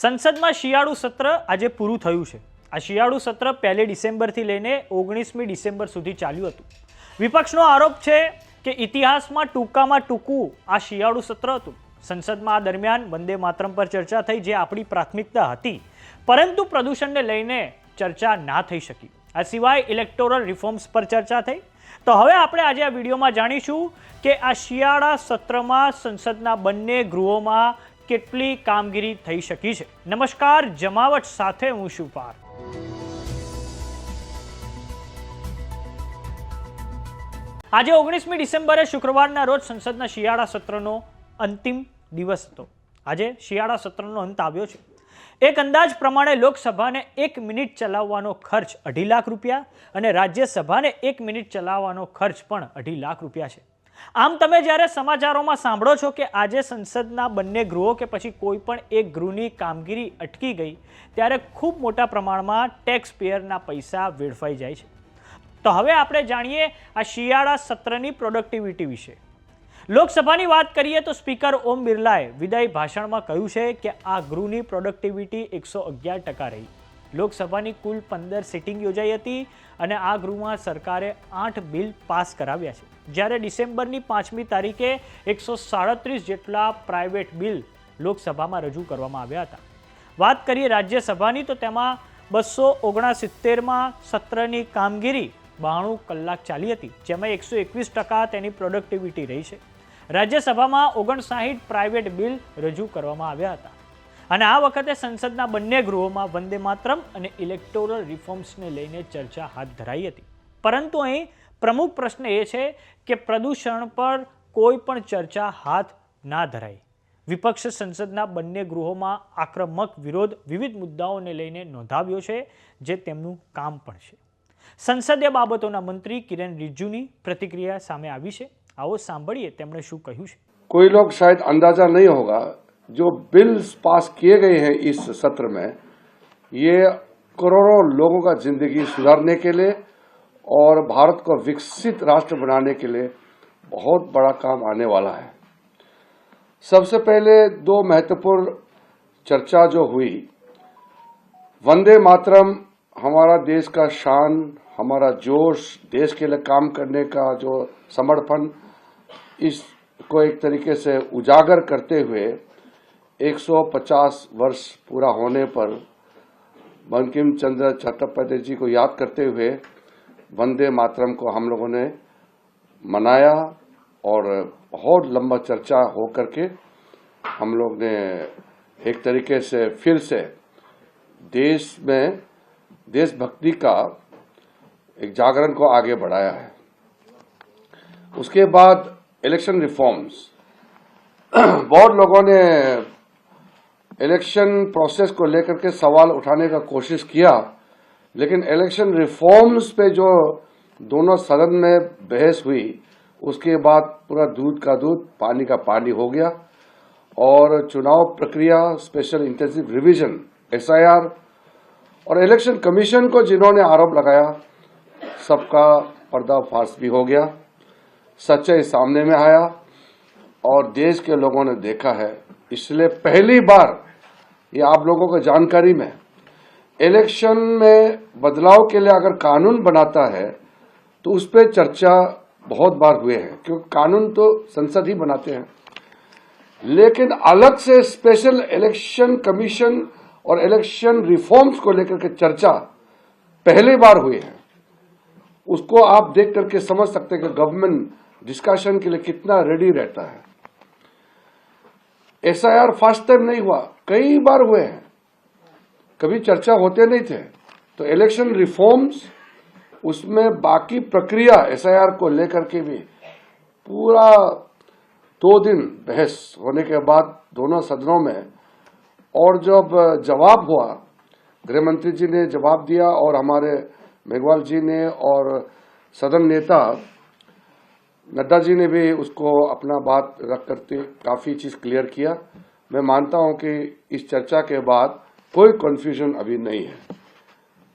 સંસદમાં શિયાળુ સત્ર આજે પૂરું થયું છે. આ શિયાળુ સત્ર પહેલી ડિસેમ્બરથી લઈને ઓગણીસમી ડિસેમ્બર સુધી ચાલ્યું હતું. વિપક્ષનો આરોપ છે કે ઇતિહાસમાં ટૂંકામાં ટૂંકું આ શિયાળુ સત્ર હતું. સંસદમાં આ દરમિયાન વંદે માતરમ પર ચર્ચા થઈ જે આપણી પ્રાથમિકતા હતી. પરંતુ પ્રદૂષણને લઈને ચર્ચા ના થઈ શકી. આ સિવાય ઇલેક્ટોરલ રિફોર્મ્સ પર ચર્ચા થઈ. તો હવે આપણે આજે આ વિડીયોમાં જાણીશું કે આ શિયાળા સત્રમાં સંસદના બંને ગૃહોમાં કેટલી કામગીરી થઈ શકી છે. નમસ્કાર, જમાવટ સાથે હું છું આજે ઓગણીસમી ડિસેમ્બરે શુક્રવારના રોજ સંસદના શિયાળા સત્રનો અંતિમ દિવસ હતો. આજે શિયાળા સત્રનો અંત આવ્યો છે. એક અંદાજ પ્રમાણે લોકસભાને એક મિનિટ ચલાવવાનો ખર્ચ અઢી લાખ રૂપિયા અને રાજ્યસભાને એક મિનિટ ચલાવવાનો ખર્ચ પણ અઢી લાખ રૂપિયા છે. આમ તમે જ્યારે સમાચારોમાં સાંભળો છો કે આજે સંસદના બંને ગૃહો કે પછી કોઈ પણ એક ગૃહની કામગીરી અટકી ગઈ, ત્યારે ખૂબ મોટા પ્રમાણમાં ટેક્સ પેયરના પૈસા વેડફાઈ જાય છે. તો હવે આપણે જાણીએ આ શિયાળા સત્રની પ્રોડક્ટિવિટી વિશે. લોકસભાની વાત કરીએ તો સ્પીકર ઓમ બિરલાએ વિદાય ભાષણમાં કહ્યું છે કે આ ગૃહની પ્રોડક્ટિવિટી એકસો અગિયાર ટકા રહી. લોકસભાની કુલ પંદર સિટિંગ યોજાઈ હતી અને આ ગૃહમાં સરકારે આઠ બિલ પાસ કરાવ્યા છે. જ્યારે ડિસેમ્બરની પાંચમી તારીખે એકસો સાડત્રીસ જેટલા પ્રાઇવેટ બિલ લોકસભામાં રજૂ કરવામાં આવ્યા હતા. વાત કરીએ રાજ્યસભાની, તો તેમાં બસો ઓગણસિત્તેરમાં સત્રની કામગીરી બાણું કલાક ચાલી હતી, જેમાં એકસો એકવીસ ટકા તેની પ્રોડક્ટિવિટી રહી છે. રાજ્યસભામાં ઓગણસાહીઠ પ્રાઇવેટ બિલ રજૂ કરવામાં આવ્યા હતા. અને આ વખતે સંસદના બંને ગૃહોમાં વંદે માતરમ અને ઇલેક્ટોરલ રિફોર્મ્સને લઈને ચર્ચા હાથ ધરાઈ હતી. પરંતુ અહીં પ્રમુખ પ્રશ્ન એ છે કે પ્રદૂષણ પર કોઈ પણ ચર્ચા હાથ ના ધરાઈ. વિપક્ષ સંસદના બંને ગૃહોમાં આક્રમક વિરોધ વિવિધ મુદ્દાઓને લઈને નોંધાવ્યો છે, જે તેમનું કામ પણ છે. સંસદીય બાબતોના મંત્રી કિરણ રિજ્જુની પ્રતિક્રિયા સામે આવી છે. આવો સાંભળીએ તેમણે શું કહ્યું છે. કોઈ લોક શાયદ અંદાજા નહીં હોગા जो बिल्स पास किए गए हैं इस सत्र में, ये करोड़ों लोगों का ज़िंदगी सुधारने के लिए और भारत को विकसित राष्ट्र बनाने के लिए बहुत बड़ा काम आने वाला है। सबसे पहले दो महत्वपूर्ण चर्चा जो हुई, वंदे मातरम, हमारा देश का शान, हमारा जोश, देश के लिए काम करने का जो समर्पण, इसको एक तरीके से उजागर करते हुए 150 वर्ष पूरा होने पर बंकिम चंद्र चट्टोपाध्याय जी को याद करते हुए वंदे मातरम को हम लोगों ने मनाया और बहुत लंबा चर्चा हो करके हम लोग ने एक तरीके से फिर से देश में, देशभक्ति का एक जागरण को आगे बढ़ाया है। उसके बाद इलेक्शन रिफॉर्म्स। बहुत लोगों ने इलेक्शन प्रोसेस को लेकर के सवाल उठाने का कोशिश किया, लेकिन इलेक्शन रिफॉर्म्स पे जो दोनों सदन में बहस हुई, उसके बाद पूरा दूध का दूध, पानी का पानी हो गया और चुनाव प्रक्रिया स्पेशल इंटेंसिव रिवीजन एसआईआर और इलेक्शन कमीशन को जिन्होंने आरोप लगाया, सबका पर्दाफाश भी हो गया, सच्चाई सामने में आया और देश के लोगों ने देखा है इसलिए पहली बार ये आप लोगों को जानकारी में, इलेक्शन में बदलाव के लिए अगर कानून बनाता है तो उस पर चर्चा बहुत बार हुए हैं, क्योंकि कानून तो संसद ही बनाते हैं। लेकिन अलग से स्पेशल इलेक्शन कमीशन और इलेक्शन रिफॉर्म्स को लेकर के चर्चा पहली बार हुई है। उसको आप देख करके समझ सकते हैं कि गवर्नमेंट डिस्कशन के लिए कितना रेडी रहता है। एसआईआर फ़र्स्ट टाइम नहीं हुआ, कई बार हुए हैं। कभी चर्चा होते नहीं थे। तो इलेक्शन रिफॉर्म्स उसमें बाकी प्रक्रिया एसआईआर को लेकर के भी पूरा दो दिन बहस होने के बाद दोनों सदनों में और जब जवाब हुआ, गृह मंत्री जी ने जवाब दिया और हमारे मेघवाल जी ने और सदन नेता नड्डा जी ने भी उसको अपना बात रख करके काफ़ी चीज़ क्लियर किया मैं मानता हूं कि इस चर्चा के बाद कोई कन्फ्यूजन अभी नहीं है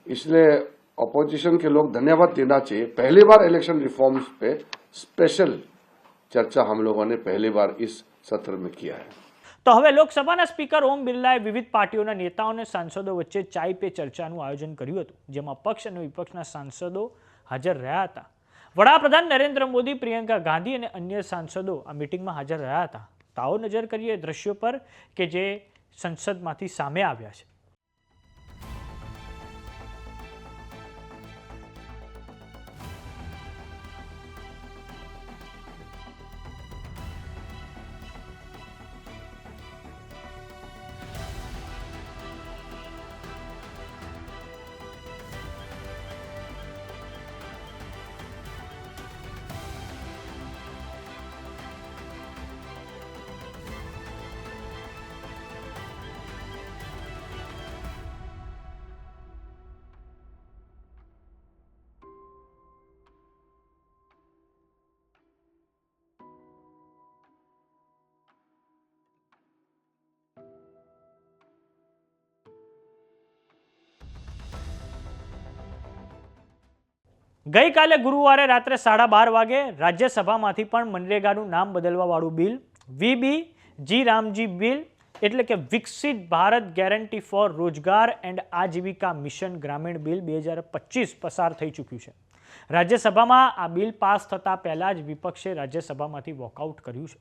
इसलिए अपोजिशन के लोग धन्यवाद देना चाहिए पहली बार इलेक्शन रिफॉर्म्स पे स्पेशल चर्चा हम लोगों ने पहली बार इस सत्र में किया है તો હવે લોકસભાના સ્પીકર ઓમ બિરલાએ વિવિધ પાર્ટીઓના નેતાઓ અને સાંસદો વચ્ચે ચાય પે ચર્ચાનું આયોજન કર્યું હતું જેમાં પક્ષ અને વિપક્ષના સાંસદો હાજર રહ્યા હતા વડાપ્રધાન નરેન્દ્ર મોદી, પ્રિયંકા ગાંધી અને અન્ય સાંસદો આ મિટિંગમાં હાજર રહ્યા હતા. તો આવો નજર કરીએ દ્રશ્યો પર કે જે સંસદમાંથી સામે આવ્યા છે. ગઈકાલે ગુરુવારે રાત્રે સાડા બાર વાગે રાજ્યસભામાંથી પણ મનરેગાનું નામ બદલવાવાળું bill, VB, G Ramji bill એટલે કે Viksit Bharat guarantee for Rozgar and Ajeevika mission Gramin bill બે હજાર પચીસ પસાર થઈ ચૂક્યું છે. રાજ્યસભામાં આ બિલ પાસ થતાં પહેલાં જ વિપક્ષે રાજ્યસભામાંથી વોકઆઉટ કર્યું છે.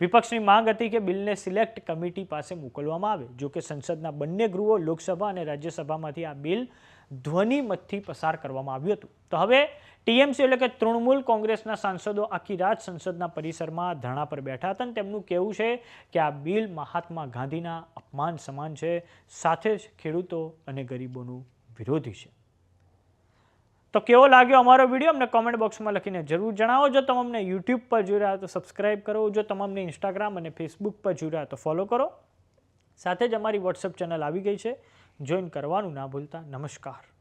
વિપક્ષની માંગ હતી કે બિલને સિલેક્ટ કમિટી પાસે મોકલવામાં આવે. જો કે સંસદના બંને ગૃહો લોકસભા અને રાજ્યસભામાંથી આ બિલ ધ્વનિમતથી પસાર કરવામાં આવ્યું હતું. તો હવે ટીએમસી એટલે કે તૃણમૂલ કોંગ્રેસના સાંસદો આખી રાત સંસદના પરિસરમાં ધરણા પર બેઠા હતા અને તેમનું કહેવું છે કે આ બિલ મહાત્મા ગાંધીના અપમાન સમાન છે, સાથે જ ખેડૂતો અને ગરીબોનું વિરોધી છે. તો કેવો લાગ્યો અમારો વીડિયો? અમને કોમેન્ટ બોક્સમાં લખીને જરૂર જણાવો. જો તમે અમને યુટ્યુબ પર જોઈ રહ્યા તો સબસ્ક્રાઈબ કરો. જો તમે અમને ઇન્સ્ટાગ્રામ અને ફેસબુક પર જોઈ રહ્યા તો ફોલો કરો. સાથે જ અમારી વોટ્સઅપ ચેનલ આવી ગઈ છે. જોઈન કરવાનું ના ભૂલતા. નમસ્કાર.